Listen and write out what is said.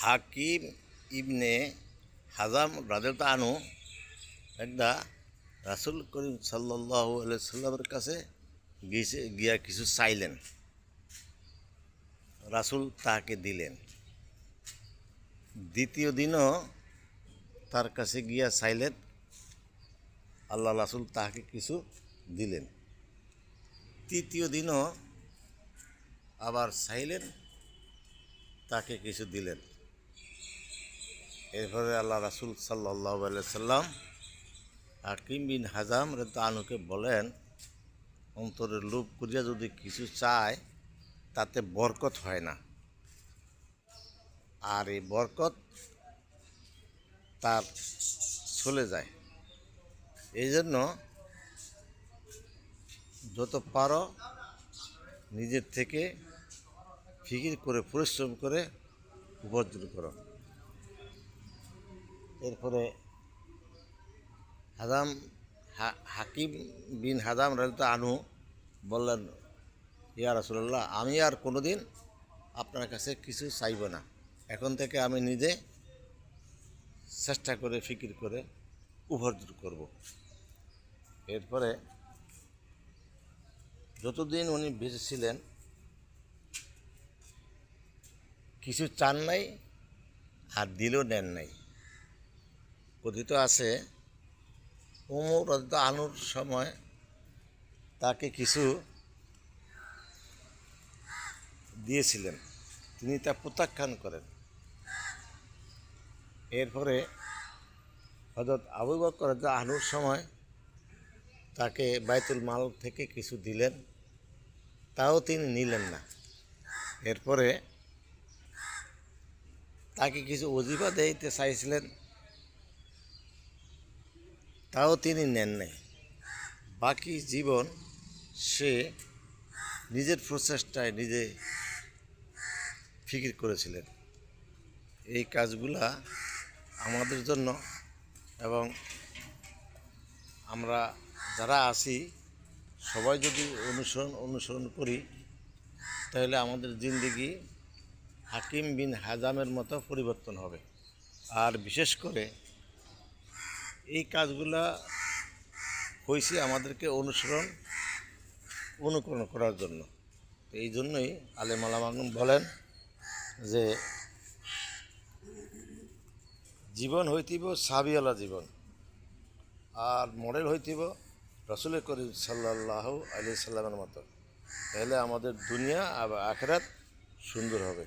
হাকিম ইবনে হাজাম রাজেতা আনু একটা রাসুল করিম সাল্লাহ সাল্লামের কাছে গিয়েছে, গিয়া কিছু চাইলেন। রাসুল তাকে দিলেন। দ্বিতীয় দিনও তার কাছে গিয়া চাইলেন। আল্লাহ রাসুল তাকে কিছু দিলেন। তৃতীয় দিনও আবার চাইলেন, তাকে কিছু দিলেন। এরপরে আল্লাহ রাসুল সাল্লাহ সাল্লাম হাকিম বিন হাজাম আনুকে বলেন, অন্তরের লোভ করিয়া যদি কিছু চায়, তাতে বরকত হয় না। আর এই বরকত তার চলে যায়। এই জন্য যত পারো নিজের থেকে ফিকির করে, পরিশ্রম করে উপার্জন করো। এরপরে হাজাম হা- হাকিম বিন হাজাম রাজতা আনু বললেন, ইয়া রাসুল্লাহ আমি আর কোনো দিন আপনার কাছে কিছু চাইব না। এখন থেকে আমি নিজে চেষ্টা করে, ফিকির করে উপার্জন করব। এরপরে যতদিন উনি বেঁচে ছিলেন, কিছু চান নাই আর দিলেও নেন নাই। কথিত আছে, উমর আনুর সময় তাকে কিছু দিয়েছিলেন। তিনি তা প্রত্যাখ্যান করেন। এরপরে হজরত আবু বকর আনুর সময় তাকে বাইতুল মাল থেকে কিছু দিলেন, তাও তিনি নিলেন না। এরপরে তাকে কিছু অজিবা দিতে চাইছিলেন তাও তিনি নেন নাই। বাকি জীবন সে নিজের প্রচেষ্টায় নিজে ফিকির করেছিলেন। এই কাজগুলা আমাদের জন্য এবং আমরা যারা আছি, সবাই যদি অনুসরণ অনুসরণ করি, তাহলে আমাদের জিন্দিগি হাকিম বিন হাজামের মতো পরিবর্তন হবে। আর বিশেষ করে এই কাজগুলা হয়েছে আমাদেরকে অনুসরণ, অনুকরণ করার জন্য। এই জন্যই আলেম আলামাগুন বলেন যে, জীবন হইতিব সাবিওয়ালা জীবন, আর মডেল হইতিব রসুল করিম সাল্লাহ আলি সাল্লামের মতো। তাহলে আমাদের দুনিয়া আর আখেরাত সুন্দর হবে।